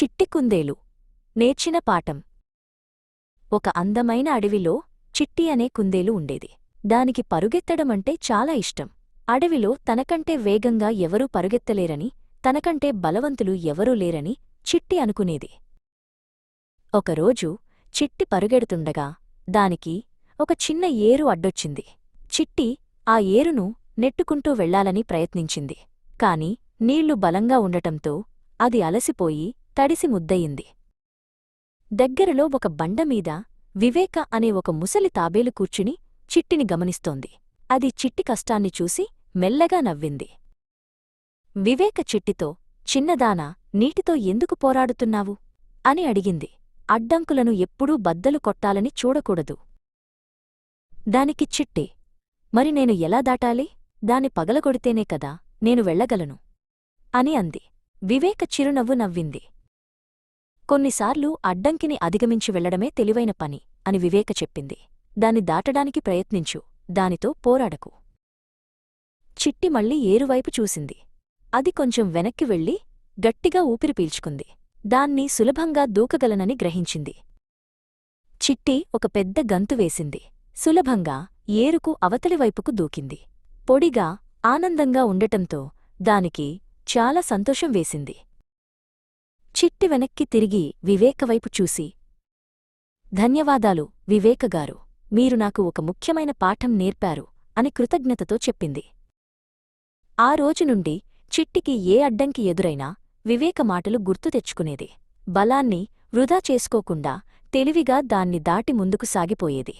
చిట్టి కుందేలు. నేర్చిన పాఠం. ఒక అందమైన అడవిలో చిట్టి అనే కుందేలు ఉండేది. దానికి పరుగెత్తడమంటే చాలా ఇష్టం. అడవిలో తనకంటే వేగంగా ఎవరూ పరుగెత్తలేరని తనకంటే బలవంతులు ఎవరూ లేరని చిట్టి అనుకునేది. ఒకరోజు చిట్టి పరుగెడుతుండగా దానికి ఒక చిన్న ఏరు అడ్డొచ్చింది. చిట్టి ఆ ఏరును నెట్టుకుంటూ వెళ్ళాలని ప్రయత్నించింది. కాని నీళ్ళు బలంగా ఉండటంతో అది అలసిపోయి తడిసి ముద్దయింది. దగ్గరలో ఒక బండమీద వివేక అనే ఒక ముసలి తాబేలు కూర్చుని చిట్టిని గమనిస్తోంది. అది చిట్టి కష్టాన్ని చూసి మెల్లగా నవ్వింది. వివేక చిట్టితో చిన్నదానా నీటితో ఎందుకు పోరాడుతున్నావు? అని అడిగింది. అడ్డంకులను ఎప్పుడూ బద్దలు కొట్టాలని చూడకూడదు. దానికి చిట్టి మరి నేను ఎలా దాటాలి? దాని పగలగొడితేనే కదా నేను వెళ్ళగలను అని అంది. వివేక చిరునవ్వు నవ్వింది. కొన్నిసార్లు అడ్డంకిని అధిగమించి వెళ్ళడమే తెలివైన పని అని వివేక చెప్పింది. దాన్ని దాటడానికి ప్రయత్నించు దానితో పోరాడకు. చిట్టి మళ్ళీ ఏరువైపు చూసింది. అది కొంచెం వెనక్కి వెళ్ళి గట్టిగా ఊపిరి పీల్చుకుంది. దాన్ని సులభంగా దూకగలనని గ్రహించింది. చిట్టి ఒక పెద్ద గంతు వేసింది. సులభంగా ఏరుకు అవతలివైపుకు దూకింది. పొడిగా ఆనందంగా ఉండటంతో దానికి చాలా సంతోషం వేసింది. చిట్టి వెనక్కి తిరిగి వివేకవైపు చూసి ధన్యవాదాలు వివేకగారు మీరు నాకు ఒక ముఖ్యమైన పాఠం నేర్పారు అని కృతజ్ఞతతో చెప్పింది. ఆ రోజు నుండి చిట్టికి ఏ అడ్డంకి ఎదురైనా వివేక మాటలు గుర్తు తెచ్చుకునేది. బలాన్ని వృధా చేసుకోకుండా తెలివిగా దాన్ని దాటి ముందుకు సాగిపోయేది.